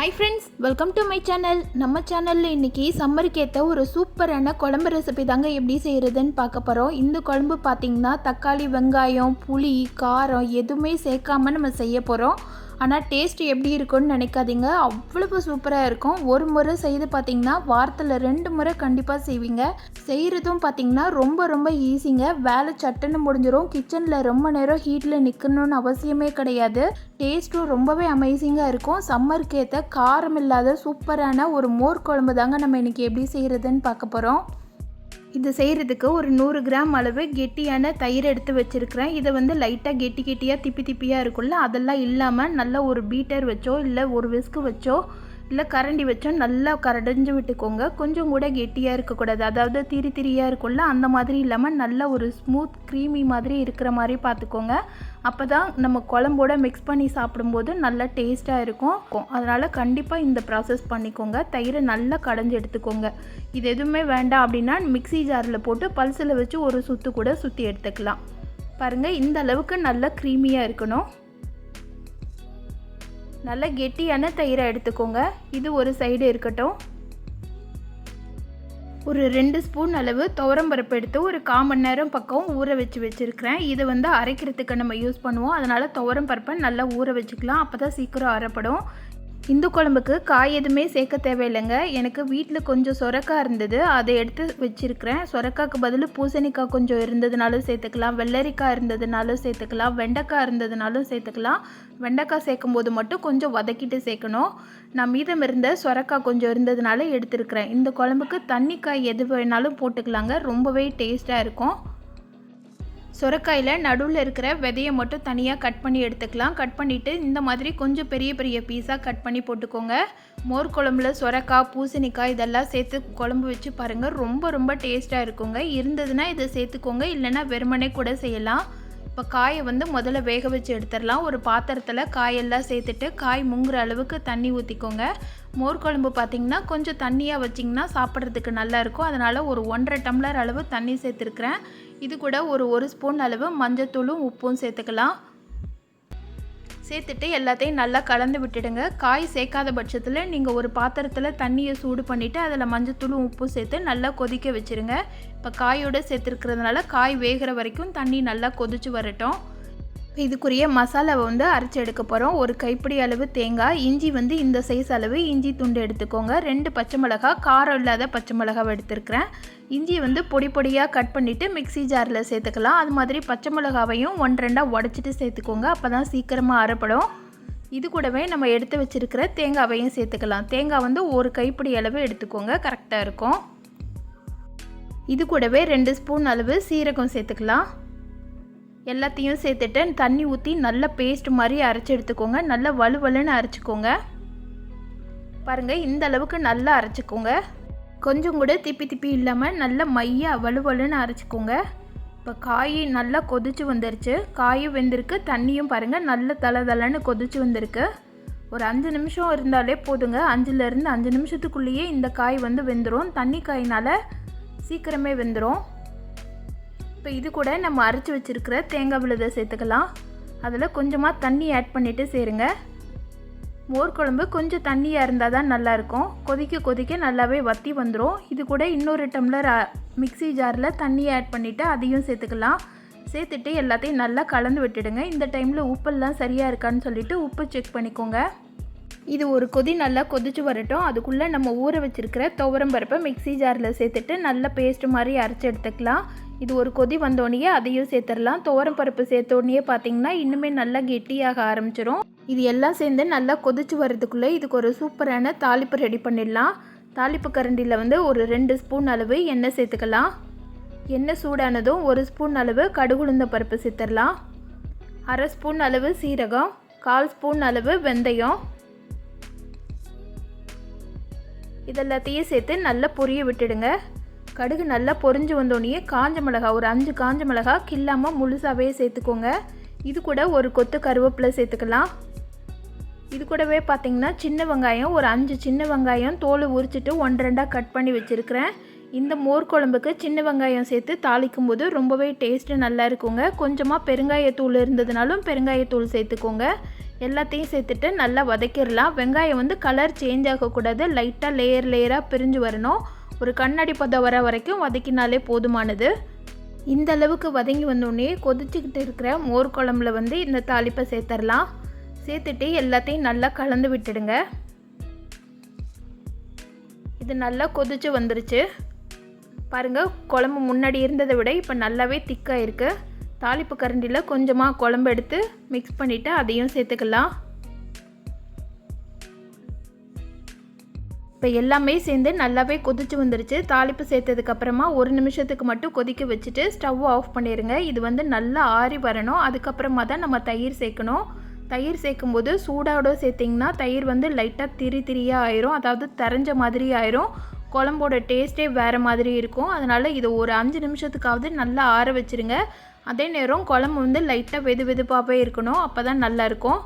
Hi friends welcome to my channel நம்ம சேனலில் இன்றைக்கி சம்மருக்கு ஏற்ற ஒரு சூப்பரான குழம்பு ரெசிபி தாங்க எப்படி செய்கிறதுன்னு பார்க்க போகிறோம் இந்த குழம்பு பார்த்திங்கன்னா தக்காளி வெங்காயம் புளி காரம் எதுவுமே சேர்க்காம நம்ம செய்ய போகிறோம் ஆனால் டேஸ்ட் எப்படி இருக்கும்னு நினைக்காதீங்க. அவ்வளவு சூப்பராக இருக்கும். ஒரு முறை செய்து பார்த்தீங்கன்னா வாரத்தில் ரெண்டு முறை கண்டிப்பாக செய்வீங்க. செய்கிறதும் பார்த்தீங்கன்னா ரொம்ப ரொம்ப ஈஸிங்க வேலை சட்டுன்னு முடிஞ்சிடும் கிச்சனில் ரொம்ப நேரம் ஹீட்டில் நிற்கணும்னு அவசியமே கிடையாது. டேஸ்ட்டும் ரொம்பவே அமேசிங்காக இருக்கும். சம்மருக்கு ஏற்ற காரம் இல்லாத சூப்பரான ஒரு மோர் குழம்பு தாங்க நம்ம இன்றைக்கி எப்படி செய்கிறதுன்னு பார்க்க போகிறோம் இது செய்கிறதுக்கு ஒரு நூறு கிராம் அளவு கெட்டியான தயிர் எடுத்து வச்சுருக்கிறேன். இதை வந்து லைட்டாக கெட்டி கெட்டியாக திப்பி திப்பியாக இருக்கும்ல அதெல்லாம் இல்லாமல் நல்லா ஒரு பீட்டர் வச்சோ இல்லை ஒரு விஸ்கு வச்சோ இல்லை கரண்டி வச்சோம். நல்லா கரடைஞ்சு விட்டுக்கோங்க. கொஞ்சம் கூட கெட்டியாக இருக்கக்கூடாது. அதாவது திரி திரியாக இருக்கும்ல அந்த மாதிரி இல்லாமல் நல்ல ஒரு ஸ்மூத் க்ரீமி மாதிரி இருக்கிற மாதிரி பார்த்துக்கோங்க. அப்போ தான் நம்ம குழம்போட மிக்ஸ் பண்ணி சாப்பிடும்போது நல்லா டேஸ்ட்டாக இருக்கும். அதனால் கண்டிப்பாக இந்த ப்ராசஸ் பண்ணிக்கோங்க. தயிரை நல்லா கடைஞ்சி எடுத்துக்கோங்க. இது எதுவுமே வேண்டாம் அப்படின்னா மிக்ஸி ஜாரில் போட்டு பல்சில் வச்சு ஒரு சுற்று கூட சுற்றி எடுத்துக்கலாம். பாருங்கள் இந்த அளவுக்கு நல்லா க்ரீமியாக இருக்கணும். நல்ல கெட்டியான தயிரை எடுத்துக்கோங்க. இது ஒரு சைடு இருக்கட்டும். ஒரு ரெண்டு ஸ்பூன் அளவு துவரம்பருப்பு எடுத்து ஒரு கால் மணி நேரம் பக்கம் ஊற வச்சு வச்சுருக்கிறேன். இதை வந்து அரைக்கிறதுக்கு நம்ம யூஸ் பண்ணுவோம். அதனால் துவரம் பருப்பை நல்லா ஊற வச்சுக்கலாம். அப்போ தான் சீக்கிரம் அரைப்படும். இந்து குழம்புக்கு காய் எதுவுமே சேர்க்க தேவையில்லைங்க. எனக்கு வீட்டில் கொஞ்சம் சொரக்காய் இருந்தது. அதை எடுத்து வச்சுருக்கிறேன். சொரக்காய்க்கு பதில் பூசணிக்காய் கொஞ்சம் இருந்ததுனாலும் சேர்த்துக்கலாம். வெள்ளரிக்காய் இருந்ததுனாலும் சேர்த்துக்கலாம். வெண்டைக்காய் இருந்ததுனாலும் சேர்த்துக்கலாம். வெண்டைக்காய் சேர்க்கும் போது மட்டும் கொஞ்சம் வதக்கிட்டு சேர்க்கணும். நான் மீதம் இருந்த சொரக்காய் கொஞ்சம் இருந்ததுனால எடுத்துருக்கிறேன். இந்த குழம்புக்கு தண்ணிக்காய் எது வேணாலும் போட்டுக்கலாங்க. ரொம்பவே டேஸ்ட்டாக இருக்கும். சுரக்காயில் நடுவில் இருக்கிற விதையை மட்டும் தனியாக கட் பண்ணி எடுத்துக்கலாம். கட் பண்ணிவிட்டு இந்த மாதிரி கொஞ்சம் பெரிய பெரிய பீஸாக கட் பண்ணி போட்டுக்கோங்க. மோர் குழம்புல சுரக்காய் பூசணிக்காய் இதெல்லாம் சேர்த்து குழம்பு வச்சு பாருங்கள் ரொம்ப ரொம்ப டேஸ்ட்டாக இருக்குங்க. இருந்ததுன்னா இதை சேர்த்துக்கோங்க. இல்லைன்னா வெறுமனே கூட செய்யலாம். இப்போ காயை வந்து முதல்ல வேக வச்சு எடுத்துடலாம். ஒரு பாத்திரத்தில் காயெல்லாம் சேர்த்துட்டு காய் முங்குற அளவுக்கு தண்ணி ஊற்றிக்கோங்க மோர் குழம்பு பார்த்திங்கன்னா கொஞ்சம் தண்ணியாக வச்சிங்கன்னா சாப்பிட்றதுக்கு நல்லாயிருக்கும் அதனால் ஒரு ஒன்றரை டம்ளர் அளவு தண்ணி சேர்த்துருக்குறேன். இது கூட ஒரு ஒரு ஸ்பூன் அளவு மஞ்சத்தூளும் உப்பும் சேர்த்துக்கலாம். சேர்த்துட்டு எல்லாத்தையும் நல்லா கலந்து விட்டுடுங்க. காய் சேர்க்காத பட்சத்தில் நீங்கள் ஒரு பாத்திரத்தில் தண்ணியை சூடு பண்ணிவிட்டு அதில் மஞ்சத்தூளும் உப்பும் சேர்த்து நல்லா கொதிக்க வச்சுருங்க. இப்போ காயோடு சேர்த்துருக்கிறதுனால காய் வேகிற வரைக்கும் தண்ணி நல்லா கொதிச்சு வரட்டும். இப்போ இதுக்குரிய மசாலாவை வந்து அரைச்சி எடுக்க போகிறோம் ஒரு கைப்பிடி அளவு தேங்காய் இஞ்சி வந்து இந்த சைஸ் அளவு. இஞ்சி துண்டு எடுத்துக்கோங்க. ரெண்டு பச்சை மிளகா காரம் இல்லாத பச்சை மிளகாவை எடுத்துருக்கிறேன். இஞ்சியை வந்து பொடி பொடியாக கட் பண்ணிவிட்டு மிக்ஸி ஜாரில் சேர்த்துக்கலாம். அது மாதிரி பச்சை மிளகாவையும் ஒன் ரெண்டாக உடச்சிட்டு சேர்த்துக்கோங்க. அப்போ தான் சீக்கிரமாக அரைப்படும். இது கூடவே நம்ம எடுத்து வச்சுருக்கிற தேங்காவையும் சேர்த்துக்கலாம். தேங்காய் வந்து ஒரு கைப்பிடி அளவு எடுத்துக்கோங்க. கரெக்டாக இருக்கும். இது கூடவே ரெண்டு ஸ்பூன் அளவு சீரகம் சேர்த்துக்கலாம். எல்லாத்தையும் சேர்த்துட்டு தண்ணி ஊற்றி நல்ல பேஸ்ட் மாதிரி அரைச்சி எடுத்துக்கோங்க. நல்லா வலுவலுன்னு அரைச்சிக்கோங்க. பாருங்கள் இந்த அளவுக்கு நல்லா அரைச்சிக்கோங்க. கொஞ்சம் கூட திப்பி திப்பி இல்லாமல் நல்ல மையாக வலுவலுன்னு அரைச்சிக்கோங்க. இப்போ காய் நல்லா கொதிச்சு வந்துருச்சு. காயும் வெந்திருக்கு. தண்ணியும் பாருங்கள் நல்ல தலை தலைன்னு கொதிச்சு வந்திருக்கு. ஒரு அஞ்சு நிமிஷம் இருந்தாலே போதுங்க. அஞ்சுலேருந்து அஞ்சு நிமிஷத்துக்குள்ளேயே இந்த காய் வந்து வெந்துடும் தண்ணி காயினால் சீக்கிரமே வெந்துடும் இப்போ இது கூட நம்ம அரைச்சி வச்சுருக்கிற தேங்காய் விழுதை சேர்த்துக்கலாம். அதில் கொஞ்சமாக தண்ணி ஆட் பண்ணிவிட்டு சேருங்க. மோர் குழம்பு கொஞ்சம் தண்ணியாக இருந்தால் தான் நல்லாயிருக்கும். கொதிக்க கொதிக்க நல்லாவே வற்றி வந்துடும் இது கூட இன்னொரு டம்ளர் மிக்ஸி ஜாரில் தண்ணி ஆட் பண்ணிவிட்டு அதையும் சேர்த்துக்கலாம். சேர்த்துட்டு எல்லாத்தையும் நல்லா கலந்து விட்டுடுங்க. இந்த டைமில் உப்பெல்லாம் சரியாக இருக்கான்னு சொல்லிவிட்டு உப்பு செக் பண்ணிக்கோங்க. இது ஒரு கொதி நல்லா கொதிச்சு வரட்டும். அதுக்குள்ளே நம்ம ஊற வச்சுருக்கிற துவரம் மிக்சி மிக்ஸி ஜாரில் சேர்த்துட்டு நல்ல பேஸ்ட் மாதிரி அரைச்சி எடுத்துக்கலாம். இது ஒரு கொதி வந்தோடனே அதையும் சேர்த்துடலாம். துவரம் பருப்பு சேர்த்தோடனே பார்த்தீங்கன்னா இன்னுமே நல்லா கெட்டியாக ஆரம்பிச்சிடும் இது எல்லாம் சேர்ந்து நல்லா கொதிச்சு வர்றதுக்குள்ளே இதுக்கு ஒரு சூப்பரான தாளிப்பு ரெடி பண்ணிடலாம். தாளிப்பு கரண்டியில் வந்து ஒரு ரெண்டு ஸ்பூன் அளவு எண்ணெய் சேர்த்துக்கலாம். எண்ணெய் சூடானதும் ஒரு ஸ்பூன் அளவு கடுகுளுந்த பருப்பு சேர்த்துடலாம். அரை ஸ்பூன் அளவு சீரகம் கால் ஸ்பூன் அளவு வெந்தயம். இதெல்லாத்தையும் சேர்த்து நல்லா பொரிய விட்டுடுங்க. கடுகு நல்லா பொரிஞ்சு வந்தோடனே காஞ்ச மிளகா ஒரு அஞ்சு காஞ்ச மிளகா கில்லாமல் முழுசாகவே சேர்த்துக்கோங்க. இது கூட ஒரு கொத்து கருவேப்பிலை சேர்த்துக்கலாம். இது கூடவே பார்த்தீங்கன்னா சின்ன வெங்காயம் ஒரு அஞ்சு சின்ன வெங்காயம் தோல் உரிச்சிட்டு ஒன்று ரெண்டாக கட் பண்ணி வச்சுருக்கிறேன். இந்த மோர் குழம்புக்கு சின்ன வெங்காயம் சேர்த்து தாளிக்கும் போது ரொம்பவே டேஸ்ட்டு நல்லா இருக்குங்க. கொஞ்சமாக பெருங்காயத்தூள் இருந்ததுனாலும் பெருங்காயத்தூள் சேர்த்துக்கோங்க. எல்லாத்தையும் சேர்த்துட்டு நல்லா வதக்கிடலாம். வெங்காயம் வந்து கலர் சேஞ்ச் ஆகக்கூடாது. லைட்டாக லேயர் லேயராக பிரிஞ்சு வரணும். ஒரு கண்ணாடி பதம் வர வரைக்கும் வதக்கினாலே போதுமானது. இந்த அளவுக்கு வதங்கி வந்தோடனே கொதிச்சுக்கிட்டு இருக்கிற மோர் குழம்புல வந்து இந்த தாளிப்பை சேர்த்துடலாம் சேர்த்துட்டு எல்லாத்தையும் நல்லா கலந்து விட்டுடுங்க. இது நல்லா கொதிச்சு வந்துருச்சு. பாருங்கள் குழம்பு முன்னாடி இருந்ததை விட இப்போ நல்லாவே திக்காக இருக்குது தாளிப்பு கரண்டியில் கொஞ்சமாக குழம்பு எடுத்து மிக்ஸ் பண்ணிவிட்டு அதையும் சேர்த்துக்கலாம். இப்போ எல்லாமே சேர்ந்து நல்லாவே கொதிச்சு வந்துருச்சு. தாளிப்பு சேர்த்ததுக்கப்புறமா ஒரு நிமிஷத்துக்கு மட்டும் கொதிக்க வச்சுட்டு ஸ்டவ் ஆஃப் பண்ணிடுங்க இது வந்து நல்லா ஆறி வரணும். அதுக்கப்புறமா தான் நம்ம தயிர் சேர்க்கணும். தயிர் சேர்க்கும்போது சூடாவோட சேர்த்திங்கன்னா தயிர் வந்து லைட்டாக திரி திரியாக ஆயிரும். அதாவது தரைஞ்ச மாதிரி ஆயிரும். குழம்போட டேஸ்ட்டே வேறு மாதிரி இருக்கும். அதனால் இது ஒரு அஞ்சு நிமிஷத்துக்காவது நல்லா ஆற வச்சுருங்க. அதே நேரம் குழம்பு வந்து லைட்டாக வெது வெதுப்பாகவே இருக்கணும். அப்போ தான் நல்லாயிருக்கும்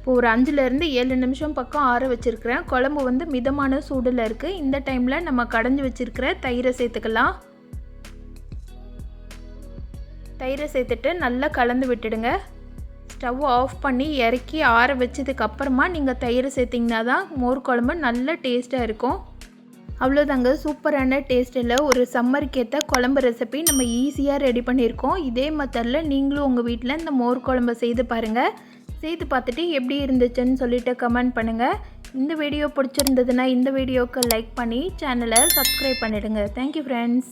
இப்போ ஒரு அஞ்சுலேருந்து ஏழு நிமிஷம் பக்கம் ஆற வச்சுருக்கிறேன். குழம்பு வந்து மிதமான சூடில் இருக்குது இந்த டைமில் நம்ம கடைஞ்சி வச்சுருக்கிற தயிரை சேர்த்துக்கலாம். தயிரை சேர்த்துட்டு நல்லா கலந்து விட்டுடுங்க. ஸ்டவ் ஆஃப் பண்ணி இறக்கி ஆற வச்சதுக்கப்புறமா நீங்கள் தயிர் சேர்த்திங்கன்னா தான் மோர் குழம்பு நல்ல டேஸ்ட்டாக இருக்கும். அவ்வளோதாங்க சூப்பரான டேஸ்ட்டில் ஒரு சம்மருக்கு ஏற்ற குழம்பு ரெசிபி நம்ம ஈஸியாக ரெடி பண்ணியிருக்கோம். இதே மெத்தடில் நீங்களும் உங்கள் வீட்டில் இந்த மோர் குழம்பு செய்து பாருங்கள் செய்து பார்த்துட்டு எப்படி இருந்துச்சுன்னு சொல்லிட்டு கமெண்ட் பண்ணுங்கள் இந்த வீடியோ பிடிச்சிருந்ததுன்னா இந்த வீடியோவுக்கு லைக் பண்ணி சேனலை சப்ஸ்கிரைப் பண்ணிவிடுங்க தேங்க்யூ ஃப்ரெண்ட்ஸ்